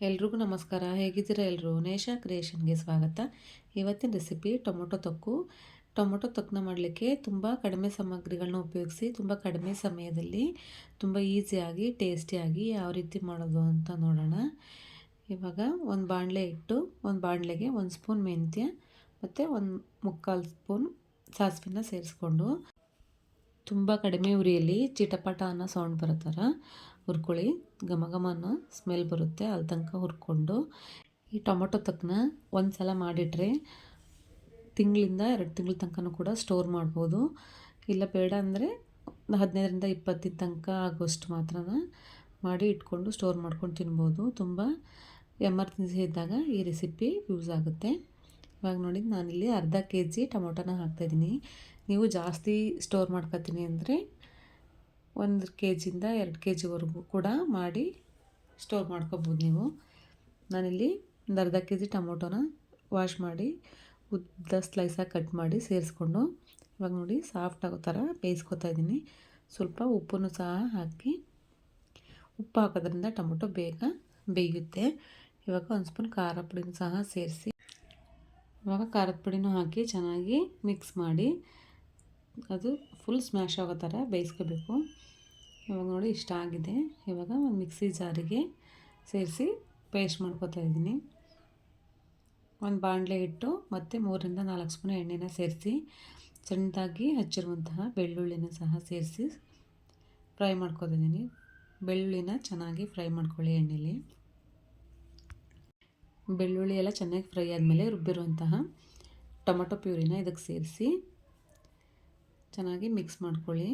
ಎಲ್ರಿಗೂ ನಮಸ್ಕಾರ. ಹೇಗಿದ್ದೀರಾ ಎಲ್ಲರೂ ನೇಷಾ ಕ್ರಿಯೇಷನ್ಗೆ ಸ್ವಾಗತ. ಇವತ್ತಿನ ರೆಸಿಪಿ ಟೊಮೊಟೊ ತೊಕ್ಕು. ಟೊಮೊಟೊ ತೊಕ್ಕನ್ನ ಮಾಡಲಿಕ್ಕೆ ತುಂಬ ಕಡಿಮೆ ಸಾಮಗ್ರಿಗಳನ್ನ ಉಪಯೋಗಿಸಿ, ತುಂಬ ಕಡಿಮೆ ಸಮಯದಲ್ಲಿ ತುಂಬ ಈಸಿಯಾಗಿ, ಟೇಸ್ಟಿಯಾಗಿ ಯಾವ ರೀತಿ ಮಾಡೋದು ಅಂತ ನೋಡೋಣ. ಇವಾಗ ಒಂದು ಬಾಣಲೆ ಇಟ್ಟು ಒಂದು ಬಾಣಲೆಗೆ ಒಂದು ಸ್ಪೂನ್ ಮೆಂತ್ಯ ಮತ್ತು ಒಂದು ಮುಕ್ಕಾಲು ಸ್ಪೂನ್ ಸಾಸಿವೆನ ಸೇರಿಸ್ಕೊಂಡು, ತುಂಬ ಕಡಿಮೆ ಉರಿಯಲ್ಲಿ ಚಿಟಪಟ ಅನ್ನೋ ಸೌಂಡ್ ಬರೋ ಥರ ಹುರ್ಕೊಳ್ಳಿ. ಘಮ ಘಮ ಅನ್ನೋ ಸ್ಮೆಲ್ ಬರುತ್ತೆ. ಅಲ್ಲಿ ತನಕ ಹುರ್ಕೊಂಡು ಈ ಟೊಮೊಟೊ ತಕ್ಕನ ಒಂದು ಸಲ ಮಾಡಿಟ್ರೆ ತಿಂಗಳಿಂದ ಎರಡು ತಿಂಗಳ ತನಕನೂ ಕೂಡ ಸ್ಟೋರ್ ಮಾಡ್ಬೋದು. ಇಲ್ಲ ಬೇಡ ಅಂದರೆ ಹದಿನೈದರಿಂದ ಇಪ್ಪತ್ತಿನ ತನಕ ಆಗೋಷ್ಟು ಮಾತ್ರ ಮಾಡಿ ಇಟ್ಕೊಂಡು ಸ್ಟೋರ್ ಮಾಡ್ಕೊಂಡು ತಿನ್ಬೋದು. ತುಂಬ ಎಮರ್ಜೆನ್ಸಿ ಇದ್ದಾಗ ಈ ರೆಸಿಪಿ ಯೂಸ್ ಆಗುತ್ತೆ. ಇವಾಗ ನೋಡಿ ನಾನಿಲ್ಲಿ ಅರ್ಧ ಕೆ ಜಿ ಟೊಮೊಟೊನ ಹಾಕ್ತಾಯಿದ್ದೀನಿ ನೀವು ಜಾಸ್ತಿ ಸ್ಟೋರ್ ಮಾಡ್ಕೊತೀನಿ ಅಂದರೆ ಒಂದು ಕೆ ಜಿಯಿಂದ ಎರಡು ಕೆ ಜಿವರೆಗೂ ಕೂಡ ಮಾಡಿ ಸ್ಟೋರ್ ಮಾಡ್ಕೋಬೋದು ನೀವು. ನಾನಿಲ್ಲಿ ಒಂದು ಅರ್ಧ ಕೆ ಜಿ ಟೊಮೊಟೊನ ವಾಶ್ ಮಾಡಿ, ಉದ್ದ ಸ್ಲೈಸಾಗಿ ಕಟ್ ಮಾಡಿ ಸೇರಿಸ್ಕೊಂಡು, ಇವಾಗ ನೋಡಿ ಸಾಫ್ಟ್ ಆಗೋ ಥರ ಬೇಯಿಸ್ಕೊತಾ ಇದ್ದೀನಿ. ಸ್ವಲ್ಪ ಉಪ್ಪನ್ನು ಸಹ ಹಾಕಿ, ಉಪ್ಪು ಹಾಕೋದ್ರಿಂದ ಟೊಮೊಟೊ ಬೇಗ ಬೇಯುತ್ತೆ. ಇವಾಗ ಒಂದು ಸ್ಪೂನ್ ಖಾರ ಪುಡಿನೂ ಸಹ ಸೇರಿಸಿ, ಇವಾಗ ಖಾರದ ಪುಡಿನೂ ಹಾಕಿ ಚೆನ್ನಾಗಿ ಮಿಕ್ಸ್ ಮಾಡಿ, ಅದು ಫುಲ್ ಸ್ಮ್ಯಾಶ್ ಆಗೋ ಥರ ಬೇಯಿಸ್ಕೋಬೇಕು. ಇವಾಗ ನೋಡಿ ಇಷ್ಟ ಆಗಿದೆ. ಇವಾಗ ಒಂದು ಮಿಕ್ಸಿ ಜಾರಿಗೆ ಸೇರಿಸಿ ಪೇಸ್ಟ್ ಮಾಡ್ಕೋತಾ ಇದ್ದೀನಿ. ಒಂದು ಬಾಣಲೆ ಇಟ್ಟು ಮತ್ತು ಮೂರರಿಂದ ನಾಲ್ಕು ಸ್ಪೂನ್ ಎಣ್ಣೆನ ಸೇರಿಸಿ ಸಣ್ಣದಾಗಿ ಹಚ್ಚಿರುವಂತಹ ಬೆಳ್ಳುಳ್ಳಿನ ಸಹ ಸೇರಿಸಿ ಫ್ರೈ ಮಾಡ್ಕೋತಿದ್ದೀನಿ ಬೆಳ್ಳುಳ್ಳಿನ ಚೆನ್ನಾಗಿ ಫ್ರೈ ಮಾಡ್ಕೊಳ್ಳಿ ಎಣ್ಣೆಲಿ. ಬೆಳ್ಳುಳ್ಳಿ ಎಲ್ಲ ಚೆನ್ನಾಗಿ ಫ್ರೈ ಆದಮೇಲೆ ರುಬ್ಬಿರುವಂತಹ ಟೊಮೊಟೊ ಪ್ಯೂರಿನ ಇದಕ್ಕೆ ಸೇರಿಸಿ ಚೆನ್ನಾಗಿ ಮಿಕ್ಸ್ ಮಾಡ್ಕೊಳ್ಳಿ.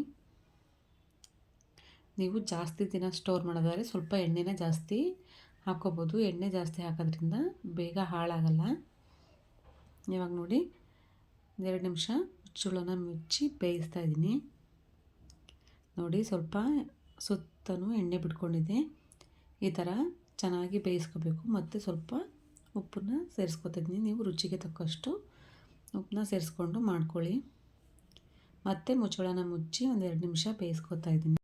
ನೀವು ಜಾಸ್ತಿ ದಿನ ಸ್ಟೋರ್ ಮಾಡೋದಾದ್ರೆ ಸ್ವಲ್ಪ ಎಣ್ಣೆನ ಜಾಸ್ತಿ ಹಾಕೋಬೋದು ಎಣ್ಣೆ ಜಾಸ್ತಿ ಹಾಕೋದ್ರಿಂದ ಬೇಗ ಹಾಳಾಗಲ್ಲ. ಇವಾಗ ನೋಡಿ ಎರಡು ನಿಮಿಷ ಚುಳನ ಮುಚ್ಚಿ ಬೇಯಿಸ್ತಾ ಇದ್ದೀನಿ. ನೋಡಿ, ಸ್ವಲ್ಪ ಸುತ್ತಲೂ ಎಣ್ಣೆ ಬಿಟ್ಕೊಂಡಿದೆ. ಈ ಥರ ಚೆನ್ನಾಗಿ ಬೇಯಿಸ್ಕೋಬೇಕು. ಮತ್ತು ಸ್ವಲ್ಪ ಉಪ್ಪನ್ನ ಸೇರಿಸ್ಕೊತಾ ಇದ್ದೀನಿ. ನೀವು ರುಚಿಗೆ ತಕ್ಕಷ್ಟು ಉಪ್ಪನ್ನ ಸೇರಿಸ್ಕೊಂಡು ಮಾಡ್ಕೊಳ್ಳಿ. ಮತ್ತೆ ಮುಚ್ಚಳನ ಮುಚ್ಚಿ ಒಂದೆರಡು ನಿಮಿಷ ಬೇಯಿಸ್ಕೊತಾ ಇದ್ದೀನಿ.